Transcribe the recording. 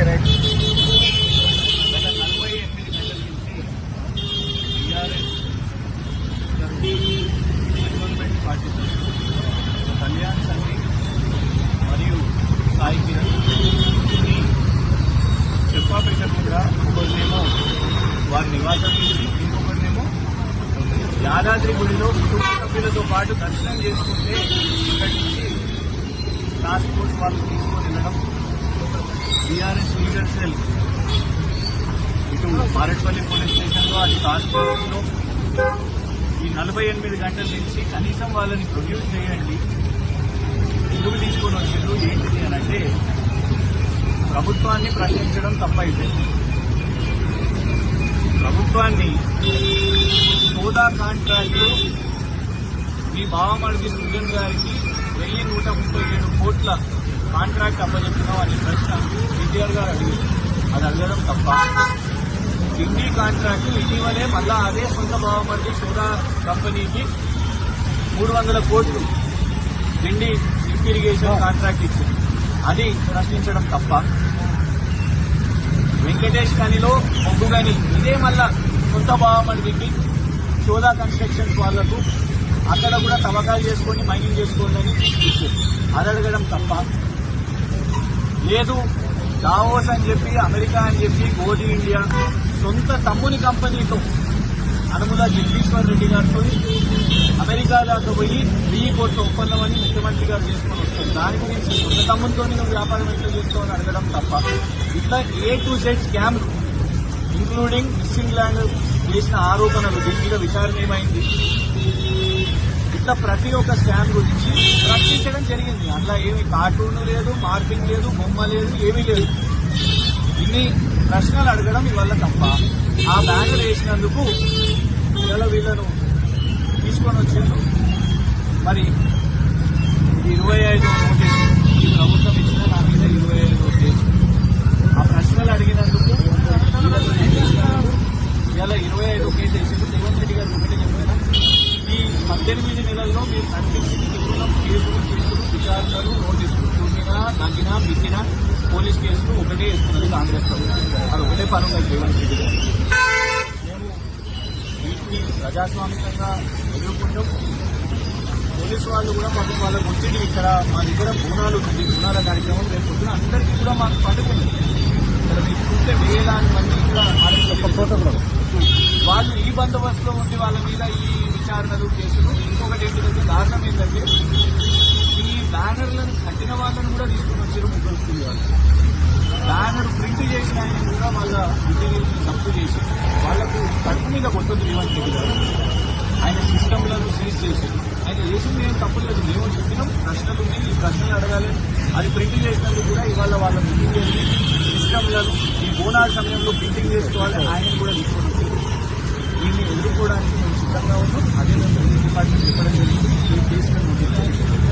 Okay right. గత నలభై ఎనిమిది గంటల నుంచి టీఆర్ఎస్ గవర్నమెంట్ కళ్యాణ్ సంఘి మరియు సాయి కిరణ్ ఈ చెప్పాపేట కూడా ఒకరినేమో వారి నివాసం నుంచి ఇంకొకరినేమో యాదాద్రి గుడిలో కుటుంబ సభ్యులతో పాటు దర్శనం చేసుకుంటే ఇక్కడి నుంచి టాస్క్ ఫోర్స్ వాళ్ళు తీసుకొని వెళ్ళడం బీఆర్ఎస్ లీగల్ సెల్ ఇటు మారేడుపల్లి పోలీస్ స్టేషన్లో అది టాస్క్ ఈ నలభై ఎనిమిది గంటల నుంచి కనీసం వాళ్ళని ప్రొడ్యూస్ చేయండి. ఎందుకు తీసుకొని వచ్చిండ్రు ఏంటిది అని అంటే ప్రభుత్వాన్ని ప్రశ్నించడం తప్పైపోయింది ప్రభుత్వాన్ని సోదా కాంట్రాక్టు మీ బావమడికి సుజన్ గారికి వెయ్యి నూట ముప్పై ఏడు కోట్ల కాంట్రాక్ట్ అప్పచెప్పినాం అనే ప్రశ్న కేటీఆర్ గారు అడిగారు. అది అడగడం తప్ప. ఢిల్లీ కాంట్రాక్ట్ ఇటీవలే మళ్ళా అదే సొంత బావమడికి సోదా కంపెనీకి మూడు వందల కోట్లు ఢిల్లీ లిఫ్ట్ ఇరిగేషన్ కాంట్రాక్ట్ ఇచ్చింది. అది ప్రశ్నించడం తప్ప. వెంకటేష్ కనిలో ఒగ్గు గని ఇదే మళ్ళా సొంత బావమడికి సోదా కన్స్ట్రక్షన్స్ వాళ్ళకు అక్కడ కూడా తవ్వకాలు చేసుకొని మైనింగ్ చేసుకోండి అని అడగడం తప్ప లేదు. దావోస్ అని చెప్పి అమెరికా అని చెప్పి గోధి ఇండియా సొంత తమ్ముని కంపెనీతో అనుముల జగదీశ్వర్ రెడ్డి గారితో అమెరికా దాకా పోయి వెయ్యి కోట్ల ఒప్పందం అని ముఖ్యమంత్రి గారు చేసుకొని వస్తారు దాని గురించి సొంత తమ్ముతో నువ్వు వ్యాపారం ఎట్లా చేసుకోవాలని అడగడం తప్ప ఇట్లా A to Z scam including missing land చేసిన ఆరోపణలు దీని మీద విచారణ ఏమైంది? ఇట్లా ప్రతి ఒక్క స్కామ్ గురించి రక్షించడం జరిగింది. అందులో ఏమి కార్టూన్ లేదు మార్కింగ్ లేదు బొమ్మ లేదు ఏమీ లేదు. ఇన్ని ప్రశ్నలు అడగడం ఇవల్ల తప్ప ఆ బ్యానర్ వేసినందుకు ఇవాళ వీళ్ళను తీసుకొని వచ్చిండ్రు. మరి ఇరవై ఐదు నోటీసు. ఈ ప్రభుత్వం ఇచ్చిన నా మీద ఇరవై ఐదు నోటీసు. ఆ ప్రశ్నలు అడిగినందుకు వీళ్ళను ఇవాళ ఇరవై ఐదు కేసు వేసింది. రేవంత్ రెడ్డి గారు ఒకటి పద్దెనిమిది నెలల్లో మీరు కనిపించింది కేవలం కేసులు కేసులు విచారణలు నోటీసులు. చూపినా నగ్గినా పిక్కినా పోలీస్ కేసులు ఒకటే వేస్తున్నది కాంగ్రెస్ ప్రభుత్వం. అది ఒకటే పని ఉన్నది రేవంత్ రెడ్డి గారు మేము వీటిని ప్రజాస్వామికంగా ఎదుర్కొంటాం. పోలీసు వాళ్ళు కూడా పాపం వాళ్ళకి వచ్చింది ఇక్కడ మా దగ్గర బోనాలు ఉంది బోనాల కార్యక్రమం రేపు పొద్దున అందరికీ కూడా మాకు పట్టుకుంది ఇక్కడ మీకు చూస్తే వేలాది మంది కూడా ఫోటోగ్రాఫ్ వాళ్ళు ఈ బందోబస్తులో ఉండి వాళ్ళ మీద ఈ విచారణలు కేసులు ఇంకొకటి ఏంటంటే దారుణం ఏంటంటే ఈ బ్యానర్లను కట్టిన వాళ్ళని కూడా తీసుకుని వచ్చారు ముగ్గురు స్కూల్ వాళ్ళు. బ్యానర్ ప్రింట్ చేసిన ఆయన కూడా వాళ్ళ ఇంజనీర్ని తప్పు చేసి వాళ్ళకు కడుపు మీద కొట్టదు రేవంత్ రెడ్డి గారు. ఆయన సిస్టంలను సీజ్ చేసి ఆయన చేసింది ఏం తప్పు లేదు. మేము చెప్పినాం ప్రశ్నలు ఉన్నాయి. ఈ ప్రశ్నలు అడగాలి. అది ప్రింట్ చేసినందుకు కూడా ఇవాళ వాళ్ళ మీటింగ్ చేసి సిస్టంలను ఈ బోనాల సమయంలో ప్రింటింగ్ చేసుకోవాలి. ఆయన కూడా తీసుకుని करना हो आगे मैं डिपार्टमेंट के पड़े केस में नोटिस